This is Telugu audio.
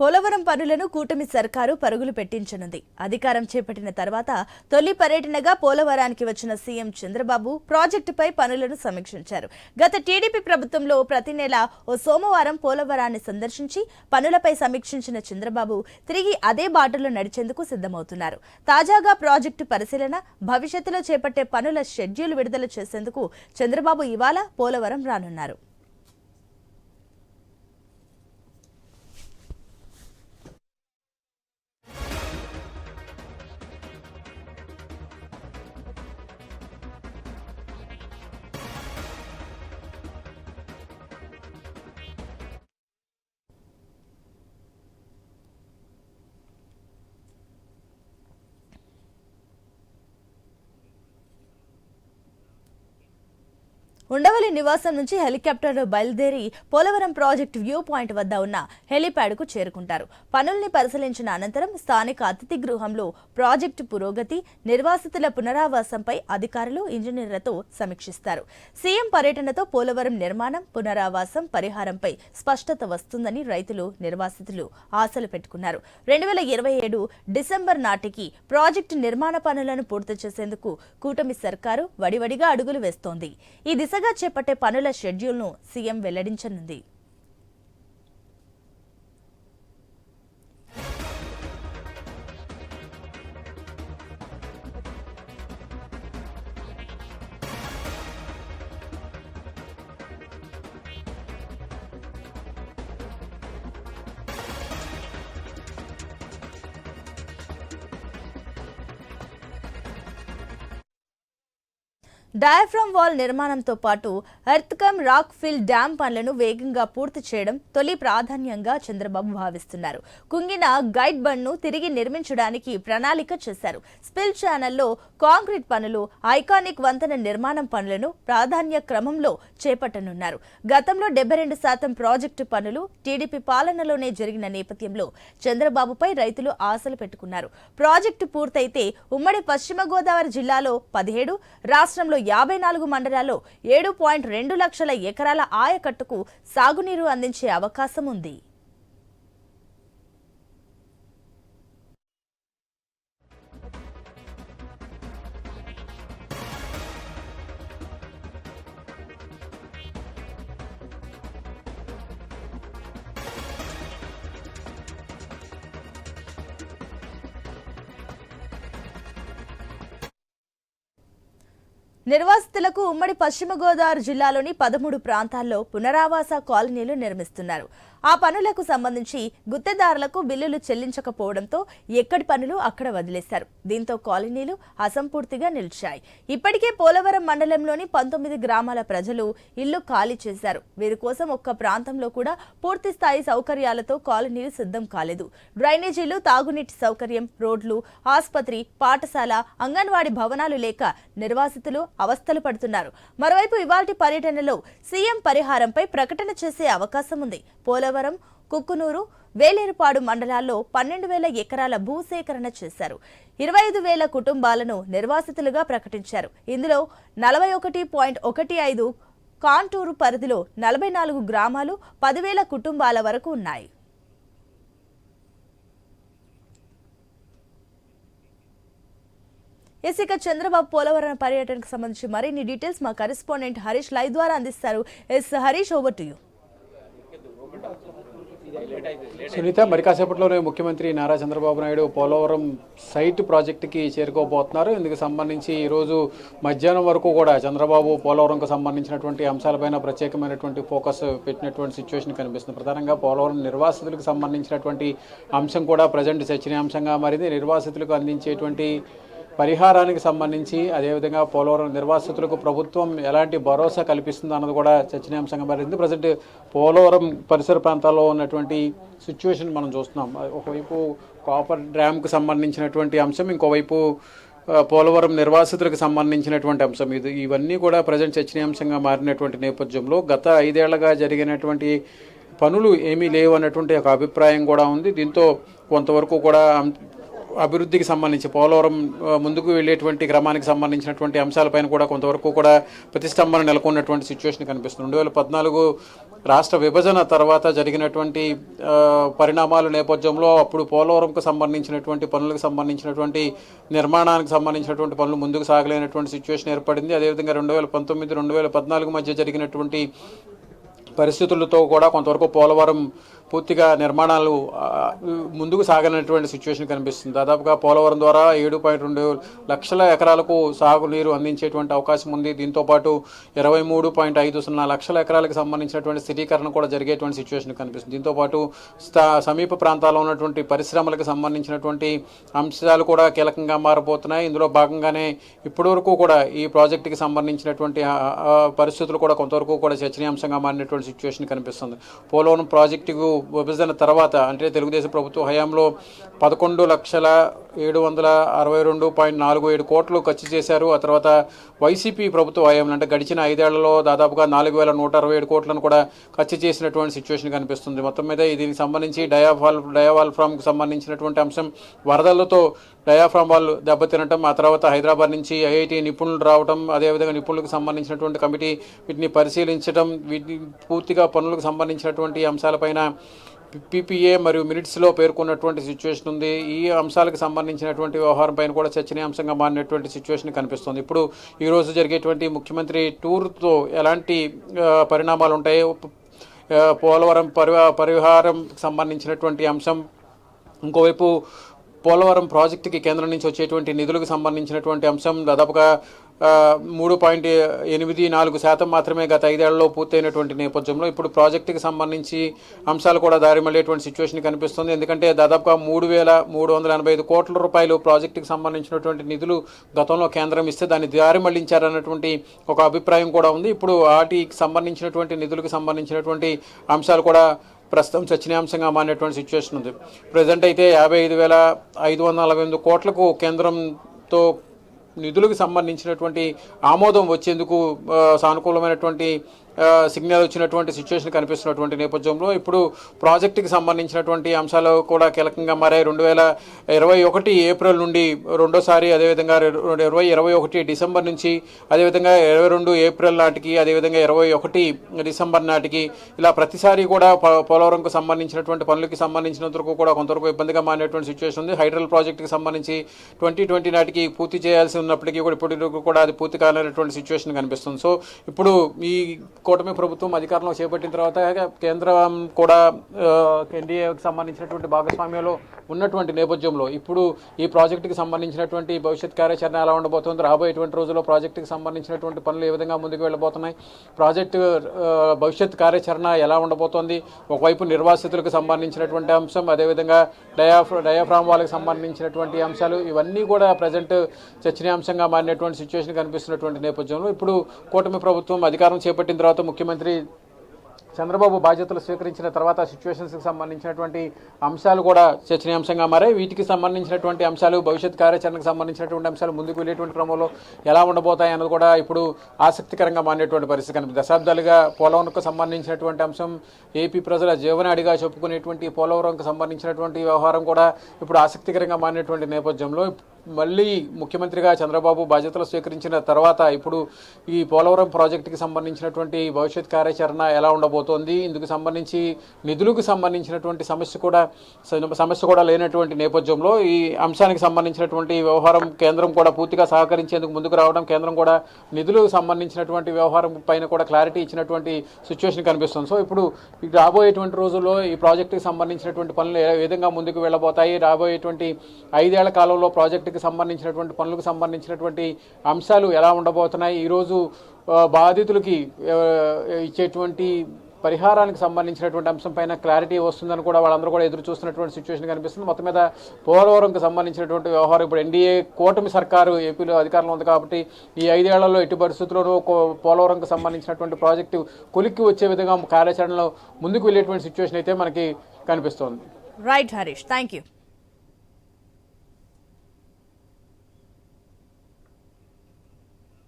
పోలవరం పనులను కూటమి సర్కారు పరుగులు పెట్టించనుంది. అధికారం చేపట్టిన తర్వాత తొలి పర్యటనగా పోలవరానికి వచ్చిన సీఎం చంద్రబాబు ప్రాజెక్టుపై పనులను సమీక్షించారు. గత టీడీపీ ప్రభుత్వంలో ప్రతి నెల ఓ సోమవారం పోలవరాన్ని సందర్శించి పనులపై సమీక్షించిన చంద్రబాబు తిరిగి అదే బాటలో నడిచేందుకు సిద్ధమవుతున్నారు. తాజాగా ప్రాజెక్టు పరిశీలన భవిష్యత్తులో చేపట్టే పనుల షెడ్యూల్ విడుదల చేసేందుకు చంద్రబాబు ఇవాళ పోలవరం రానున్నారు. ఉండవల్లి నివాసం నుంచి హెలికాప్టర్ బయలుదేరి పోలవరం ప్రాజెక్టు వ్యూ పాయింట్ వద్ద ఉన్న హెలీప్యాడ్కు చేరుకుంటారు. పనుల్ని పరిశీలించిన అనంతరం స్థానిక అతిథి గృహంలో ప్రాజెక్టు పురోగతి నిర్వాసితుల పునరావాసంపై అధికారులు ఇంజనీర్లతో సమీక్షిస్తారు. సీఎం పర్యటనతో పోలవరం నిర్మాణం పునరావాసం పరిహారంపై స్పష్టత వస్తుందని రైతులు నిర్వాసితులు ఆశలు పెట్టుకున్నారు. రెండు వేల ఇరవై ఏడు డిసెంబర్ నాటికి ప్రాజెక్టు నిర్మాణ పనులను పూర్తి చేసేందుకు కూటమి సర్కారు వడివడిగా అడుగులు వేస్తోంది. ఈ దిశ దిశగా చేపట్టే పనుల షెడ్యూల్ను సీఎం వెల్లడించనుంది. డయాఫ్రమ్ వాల్ నిర్మాణంతో పాటు ఎర్త్కమ్ రాక్ ఫిల్ డ్యాం పనులను వేగంగా పూర్తి చేయడం తొలి ప్రాధాన్యంగా చంద్రబాబు భావిస్తున్నారు. కుంగిన గైడ్ బండ్ను తిరిగి నిర్మించడానికి ప్రణాళిక చేశారు. స్పిల్ ఛానల్లో కాంక్రీట్ పనులు ఐకానిక్ వంతెన నిర్మాణం పనులను ప్రాధాన్య క్రమంలో చేపట్టనున్నారు. గతంలో డెబ్బై రెండు శాతం ప్రాజెక్టు పనులు టీడీపీ పాలనలోనే జరిగిన నేపథ్యంలో చంద్రబాబుపై రైతులు ఆశలు పెట్టుకున్నారు. ప్రాజెక్టు పూర్తయితే ఉమ్మడి పశ్చిమ గోదావరి జిల్లాలో పదిహేడు రాష్ట్రంలో యాభై నాలుగు మండలాల్లో ఏడు పాయింట్ రెండు లక్షల ఎకరాల ఆయకట్టుకు సాగునీరు అందించే అవకాశం ఉంది నిర్వాసితులకు ఉమ్మడి పశ్చిమ గోదావరి జిల్లాలోని పదమూడు ప్రాంతాల్లో పునరావాస కాలనీలు నిర్మిస్తున్నారు. ఆ పనులకు సంబంధించి గుత్తేదారులకు బిల్లులు చెల్లించకపోవడంతో ఎక్కడి పనులు అక్కడ వదిలేశారు. దీంతో కాలనీలు అసంపూర్తిగా నిలిచాయి. ఇప్పటికే పోలవరం మండలంలోని పంతొమ్మిది గ్రామాల ప్రజలు ఇల్లు ఖాళీ చేశారు. వీరి కోసం ఒక్క ప్రాంతంలో కూడా పూర్తి స్థాయి సౌకర్యాలతో కాలనీలు సిద్ధం కాలేదు. డ్రైనేజీలు తాగునీటి సౌకర్యం రోడ్లు ఆసుపత్రి పాఠశాల అంగన్వాడీ భవనాలు లేక నిర్వాసితులు అవస్థలు పడుతున్నారు. మరోవైపు ఇవాల్టి పర్యటనలో సీఎం పరిహారంపై ప్రకటన చేసే అవకాశం ఉంది. పోల పోలవరం కుక్కునూరు వేలేరుపాడు మండలాల్లో పన్నెండు వేల ఎకరాల భూసేకరణ చేశారు. ఇరవై ఐదు వేల కుటుంబాలను నిర్వాసితులుగా ప్రకటించారు. ఇందులో నలభై ఒకటి పాయింట్ ఒకటి ఐదు కాంటూరు పరిధిలో నలభై నాలుగు గ్రామాలు పదివేల కుటుంబాల వరకు ఉన్నాయి. ఎస్ ఇక చంద్రబాబు పోలవరం పర్యటనకు సంబంధించి మరిన్ని డీటెయిల్స్ మా కరెస్పాండెంట్ హరీష్ లైవ్ ద్వారా అందిస్తారు. Yes Harish over to you Sunitha మరి కాసేపట్లోనే ముఖ్యమంత్రి నారా చంద్రబాబు నాయుడు పోలవరం సైట్ ప్రాజెక్టుకి చేరుకోబోతున్నారు. ఇందుకు సంబంధించి ఈరోజు మధ్యాహ్నం వరకు కూడా చంద్రబాబు పోలవరంకు సంబంధించినటువంటి అంశాలపైన ప్రత్యేకమైనటువంటి ఫోకస్ పెట్టినటువంటి సిచ్యువేషన్ కనిపిస్తుంది. ప్రధానంగా పోలవరం నిర్వాసితులకు సంబంధించినటువంటి అంశం కూడా ప్రజెంట్ చర్చనీయాంశంగా మారింది. నిర్వాసితులకు అందించేటువంటి పరిహారానికి సంబంధించి అదేవిధంగా పోలవరం నిర్వాసితులకు ప్రభుత్వం ఎలాంటి భరోసా కల్పిస్తుంది అన్నది కూడా చర్చనీయాంశంగా మారింది. ప్రజెంట్ పోలవరం పరిసర ప్రాంతాల్లో ఉన్నటువంటి సిచ్యువేషన్ మనం చూస్తున్నాం. ఒకవైపు కాపర్ డ్యామ్కు సంబంధించినటువంటి అంశం ఇంకోవైపు పోలవరం నిర్వాసితులకు సంబంధించినటువంటి అంశం. ఇది ఇవన్నీ కూడా ప్రజెంట్ చర్చనీయాంశంగా మారినటువంటి నేపథ్యంలో గత ఐదేళ్ళుగా జరిగినటువంటి పనులు ఏమీ లేవు అన్నటువంటి ఒక అభిప్రాయం కూడా ఉంది. దీంతో కొంతవరకు కూడా అభివృద్ధికి సంబంధించి పోలవరం ముందుకు వెళ్ళేటువంటి క్రమానికి సంబంధించినటువంటి అంశాలపైన కూడా కొంతవరకు కూడా ప్రతిష్టంభన నెలకొన్నటువంటి సిచ్యువేషన్ కనిపిస్తుంది. రెండు వేల పద్నాలుగు రాష్ట్ర విభజన తర్వాత జరిగినటువంటి పరిణామాల నేపథ్యంలో అప్పుడు పోలవరంకు సంబంధించినటువంటి పనులకు సంబంధించినటువంటి నిర్మాణానికి సంబంధించినటువంటి పనులు ముందుకు సాగలేనటువంటి సిచ్యువేషన్ ఏర్పడింది. అదేవిధంగా రెండు వేల పంతొమ్మిది రెండు వేల పద్నాలుగు మధ్య జరిగినటువంటి పరిస్థితులతో కూడా కొంతవరకు పోలవరం పూర్తిగా నిర్మాణాలు ముందుకు సాగనటువంటి సిచ్యువేషన్ కనిపిస్తుంది. దాదాపుగా పోలవరం ద్వారా ఏడు పాయింట్ రెండు లక్షల ఎకరాలకు సాగునీరు అందించేటువంటి అవకాశం ఉంది. దీంతో పాటు ఇరవై మూడు పాయింట్ ఐదు సున్నా లక్షల ఎకరాలకు సంబంధించినటువంటి స్థిరీకరణ కూడా జరిగేటువంటి సిచ్యువేషన్ కనిపిస్తుంది. దీంతో పాటు స్థా- సమీప ప్రాంతాల్లో ఉన్నటువంటి పరిశ్రమలకు సంబంధించినటువంటి అంశాలు కూడా కీలకంగా మారబోతున్నాయి. ఇందులో భాగంగానే ఇప్పటివరకు కూడా ఈ ప్రాజెక్టుకి సంబంధించినటువంటి పరిస్థితులు కూడా కొంతవరకు కూడా చర్చనీయాంశంగా మారినటువంటి సిచ్యువేషన్ కనిపిస్తుంది. పోలవరం ప్రాజెక్టుకు విభజన తర్వాత అంటే తెలుగుదేశం ప్రభుత్వ హయాంలో పదకొండు లక్షల ఏడు వందల అరవై రెండు పాయింట్ నాలుగు ఏడు కోట్లు ఖర్చు చేశారు. ఆ తర్వాత వైసీపీ ప్రభుత్వ హయాంలో అంటే గడిచిన ఐదేళ్ళలో దాదాపుగా నాలుగు వేల నూట అరవై ఏడు కోట్లను కూడా ఖర్చు చేసినటువంటి సిచ్యువేషన్ కనిపిస్తుంది. మొత్తం మీద దీనికి సంబంధించి డయాఫాల్ డయాఫాల్ ఫ్రామ్కి సంబంధించినటువంటి అంశం వరదలతో డయాఫ్రామ్ వాళ్ళు దెబ్బతినటం ఆ తర్వాత హైదరాబాద్ నుంచి ఐఐటి నిపుణులు రావడం అదేవిధంగా నిపుణులకు సంబంధించినటువంటి కమిటీ వీటిని పరిశీలించడం వీటిని పూర్తిగా పనులకు సంబంధించినటువంటి అంశాలపైన పీపీఏ మరియు మినిట్స్లో పేర్కొన్నటువంటి సిచ్యువేషన్ ఉంది. ఈ అంశాలకు సంబంధించినటువంటి వ్యవహారం పైన కూడా చర్చనీయాంశంగా మారినటువంటి సిచ్యువేషన్ కనిపిస్తుంది. ఇప్పుడు ఈరోజు జరిగేటువంటి ముఖ్యమంత్రి టూర్తో ఎలాంటి పరిణామాలు ఉంటాయి? పోలవరం పరివా పరిహారం సంబంధించినటువంటి అంశం ఇంకోవైపు పోలవరం ప్రాజెక్టుకి కేంద్రం నుంచి వచ్చేటువంటి నిధులకు సంబంధించినటువంటి అంశం దాదాపుగా మూడు పాయింట్ ఎనిమిది నాలుగు శాతం మాత్రమే గత ఐదేళ్ళలో పూర్తయినటువంటి నేపథ్యంలో ఇప్పుడు ప్రాజెక్టుకి సంబంధించి అంశాలు కూడా దారి మళ్ళేటువంటి సిచ్యువేషన్ కనిపిస్తుంది. ఎందుకంటే దాదాపుగా మూడు వేల మూడు వందల ఎనభై ఐదు కోట్ల రూపాయలు ప్రాజెక్టుకి సంబంధించినటువంటి నిధులు గతంలో కేంద్రం ఇస్తే దాన్ని దారి మళ్ళించారన్నటువంటి ఒక అభిప్రాయం కూడా ఉంది. ఇప్పుడు వాటికి సంబంధించినటువంటి నిధులకు సంబంధించినటువంటి అంశాలు కూడా ప్రస్తుతం చర్చనీయాంశంగా మారినటువంటి సిచ్యువేషన్ ఉంది. ప్రజెంట్ అయితే యాభై ఐదు వేల ఐదు వందల నలభై ఎనిమిది కోట్లకు కేంద్రంతో నిధులకు సంబంధించినటువంటి ఆమోదం వచ్చేందుకు సానుకూలమైనటువంటి సిగ్నల్ వచ్చినటువంటి సిచ్యువేషన్ కనిపిస్తున్నటువంటి నేపథ్యంలో ఇప్పుడు ప్రాజెక్టుకి సంబంధించినటువంటి అంశాలు కూడా కీలకంగా మారాయి. రెండు వేల ఇరవై ఒకటి ఏప్రిల్ నుండి రెండోసారి అదేవిధంగా ఇరవై ఇరవై ఒకటి డిసెంబర్ నుంచి అదేవిధంగా ఇరవై రెండు ఏప్రిల్ నాటికి అదేవిధంగా ఇరవై ఒకటి డిసెంబర్ నాటికి ఇలా ప్రతిసారి కూడా పోలవరంకు సంబంధించినటువంటి పనులకి సంబంధించినంత వరకు కూడా కొంతవరకు ఇబ్బందిగా మారినటువంటి సిచ్యువేషన్ ఉంది. హైడ్రల్ ప్రాజెక్టుకి సంబంధించి ట్వంటీ ట్వంటీ నాటికి పూర్తి చేయాల్సి ఉన్నప్పటికీ కూడా ఇప్పటివరకు కూడా అది పూర్తి కాలేనటువంటి సిచ్యువేషన్ కనిపిస్తుంది. సో ఇప్పుడు ఈ కూటమి ప్రభుత్వం అధికారంలో చేపట్టిన తర్వాత కేంద్రం కూడా ఎన్డీఏకి సంబంధించినటువంటి భాగస్వామ్యంలో ఉన్నటువంటి నేపథ్యంలో ఇప్పుడు ఈ ప్రాజెక్టుకి సంబంధించినటువంటి భవిష్యత్ కార్యాచరణ ఎలా ఉండబోతుంది? రాబోయేటువంటి రోజుల్లో ప్రాజెక్టుకి సంబంధించినటువంటి పనులు ఏ విధంగా ముందుకు వెళ్ళబోతున్నాయి? ప్రాజెక్టు భవిష్యత్ కార్యాచరణ ఎలా ఉండబోతోంది? ఒకవైపు నిర్వాసితులకు సంబంధించినటువంటి అంశం అదేవిధంగా డయాఫ్ డయాఫ్రామ్ వాళ్ళకి సంబంధించినటువంటి అంశాలు ఇవన్నీ కూడా ప్రజెంట్ చర్చనీయాంశంగా మారినటువంటి సిచ్యువేషన్ కనిపిస్తున్నటువంటి నేపథ్యంలో ఇప్పుడు కూటమి ప్రభుత్వం అధికారం చేపట్టిన తర్వాత ముఖ్యమంత్రి చంద్రబాబు బాధ్యతలు స్వీకరించిన తర్వాత సిచ్యువేషన్స్కి సంబంధించినటువంటి అంశాలు కూడా చర్చనీయాంశంగా మారాయి. వీటికి సంబంధించినటువంటి అంశాలు భవిష్యత్ కార్యాచరణకు సంబంధించినటువంటి అంశాలు ముందుకు వెళ్ళేటువంటి క్రమంలో ఎలా ఉండబోతాయి అన్నది కూడా ఇప్పుడు ఆసక్తికరంగా మారినటువంటి పరిస్థితి కనిపిస్తుంది దశాబ్దాలుగా పోలవరంకు సంబంధించినటువంటి అంశం ఏపీ ప్రజల జీవనాడిగా చెప్పుకునేటువంటి పోలవరంకు సంబంధించినటువంటి వ్యవహారం కూడా ఇప్పుడు ఆసక్తికరంగా మారినటువంటి నేపథ్యంలో మళ్ళీ ముఖ్యమంత్రిగా చంద్రబాబు బాధ్యతలు స్వీకరించిన తర్వాత ఇప్పుడు ఈ పోలవరం ప్రాజెక్టుకి సంబంధించినటువంటి భవిష్యత్ కార్యాచరణ ఎలా ఉండబోతోంది? ఇందుకు సంబంధించి నిధులకు సంబంధించినటువంటి సమస్య కూడా సమస్య కూడా లేనటువంటి నేపథ్యంలో ఈ అంశానికి సంబంధించినటువంటి వ్యవహారం కేంద్రం కూడా పూర్తిగా సహకరించేందుకు ముందుకు రావడం కేంద్రం కూడా నిధులకు సంబంధించినటువంటి వ్యవహారం పైన కూడా క్లారిటీ ఇచ్చినటువంటి సిచ్యువేషన్ కనిపిస్తుంది. సో ఇప్పుడు రాబోయేటువంటి రోజుల్లో ఈ ప్రాజెక్టుకి సంబంధించినటువంటి పనులు ఏ విధంగా ముందుకు వెళ్ళబోతాయి? రాబోయేటువంటి ఐదేళ్ళ కాలంలో ప్రాజెక్టుకి సంబంధించినటువంటి పనులకు సంబంధించినటువంటి అంశాలు ఎలా ఉండబోతున్నాయి ఈరోజు బాధితులకి ఇచ్చేటువంటి పరిహారానికి సంబంధించినటువంటి అంశం పైన క్లారిటీ వస్తుందని కూడా వాళ్ళందరూ కూడా ఎదురు చూస్తున్నటువంటి సిచ్యువేషన్ కనిపిస్తుంది. మొత్తం మీద పోలవరంకి సంబంధించినటువంటి వ్యవహారం ఇప్పుడు ఎన్డీఏ కూటమి సర్కారు ఏపీలో అధికారంలో ఉంది కాబట్టి ఈ ఐదేళ్ళలో ఎట్టి పరిస్థితుల్లోనూ పోలవరంకి సంబంధించినటువంటి ప్రాజెక్టు కొలిక్కి వచ్చే విధంగా కార్యాచరణలో ముందుకు వెళ్ళేటువంటి సిచ్యువేషన్ అయితే మనకి కనిపిస్తోంది. Right Harish thank you